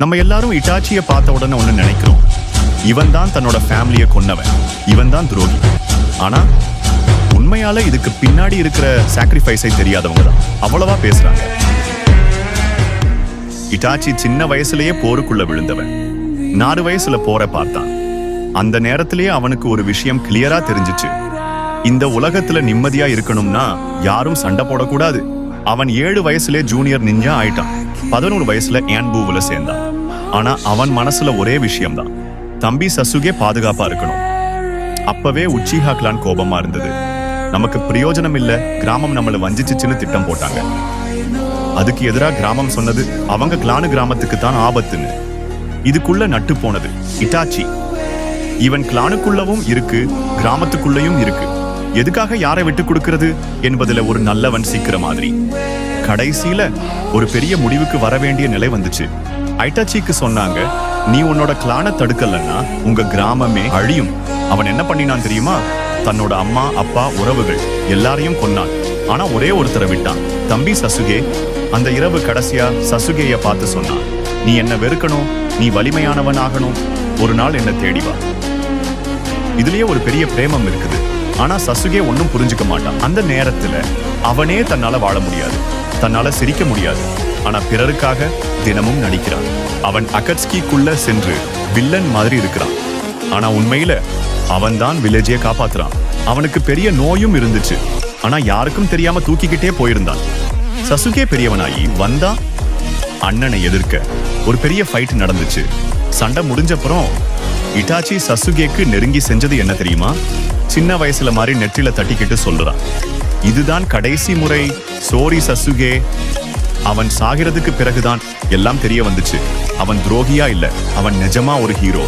நம்ம எல்லாரும் இட்டாச்சியை பார்த்த உடனே ஒண்ணு நினைக்கிறோம். இவன் தான் தன்னோட ஃபேமிலியை கொன்னவன். இவன் தான் துரோகி. ஆனா உண்மையால இதுக்கு பின்னாடி இருக்கிற சாக்ரிஃபைஸை தெரியாதவங்க தான். அவ்வளவா பேசுறாங்க. இட்டாச்சி சின்ன வயசுலயே போருக்குள்ள விழுந்தவன். நாலு வயசுல போற பார்த்தான். அந்த நேரத்திலேயே அவனுக்கு ஒரு விஷயம் கிளியரா தெரிஞ்சுச்சு. இந்த உலகத்துல நிம்மதியா இருக்கணும்னா யாரும் சண்டை போடக்கூடாது. அவன் ஏழு வயசுலே ஜூனியர் நிஞ்சா ஆயிட்டான். பதினோரு வயசுல ஏன்பூவில் சேர்ந்தான். ஆனா அவன் மனசுல ஒரே விஷயம்தான். தம்பி சசுகே பாதுகாப்பா இருக்கணும். அப்பவே உச்சிஹா கிளான் கோபமா இருந்தது. நமக்கு பிரயோஜனம் இல்ல கிராமம் நம்மள வஞ்சிச்சுன்னு திட்டம் போட்டாங்க. அதுக்கு எதிரா கிராமம் சொன்னது அவங்க கிளானு கிராமத்துக்கு தான் ஆபத்துன்னு. இதுக்குள்ள நட்டு போனது இட்டாச்சி. இவன் கிளானுக்குள்ளவும் இருக்கு கிராமத்துக்குள்ளயும் இருக்கு. எதுக்காக யாரை விட்டு கொடுக்கிறது என்பதுல ஒரு நல்லவன் சீக்கிர மாதிரி. கடைசியில ஒரு பெரிய முடிவுக்கு வர வேண்டிய நிலை வந்துச்சு. ஐட்டாச்சிக்கு சொன்னாங்க நீ உன்னோட கிளானை தடுக்கலன்னா உங்க கிராமமே அழியும். அவன் என்ன பண்ணினான் தெரியுமா? தன்னோட அம்மா அப்பா உறவுகள் எல்லாரையும் கொன்னான். ஆனா ஒரே ஒருத்தரை விட்டான். தம்பி சசுகே அந்த இரவு கடைசியா சசுகேய பார்த்து சொன்னான் நீ என்ன வெறுக்கணும் நீ வலிமையானவன் ஆகணும். ஒரு நாள் என்ன தேடிவா இதுலயே ஒரு பெரிய பிரேமம் இருக்குது. ஆனா சசுகே ஒன்றும் புரிஞ்சுக்க மாட்டான். அந்த நேரத்துல அவனே தன்னால வாழ முடியாது. தன்னால சிரிக்க முடியாது. ஆனா பிறருக்காக தினமும் நடிக்கிறான். அவன் அகட்ஸ்கிக்குள்ள சென்று வில்லன் மாதிரி இருக்கிறான். ஆனா உண்மையில அவன்தான் வில்லேஜைய காப்பாத்துறான். அவனுக்கு பெரிய நோயும் இருந்துச்சு. ஆனா யாருக்கும் தெரியாம தூக்கிக்கிட்டே போயிருந்தான். சசுகே பெரியவனாயி வந்தா அண்ணனை எதிர்க்க ஒரு பெரிய ஃபைட் நடந்துச்சு. சண்டை முடிஞ்சப்புறம் இட்டாச்சி சசுகேக்கு நெருங்கி செஞ்சது என்ன தெரியுமா? சின்ன வயசுல மாதிரி நெற்றில தட்டிக்கிட்டு சொல்றான். இதுதான் கடைசி முறை. சோரி சசுகே அவன் சாகிறதுக்கு பிறகுதான் எல்லாம் தெரிய வந்துச்சு. அவன் துரோகியா இல்ல? அவன் நிஜமா ஒரு ஹீரோ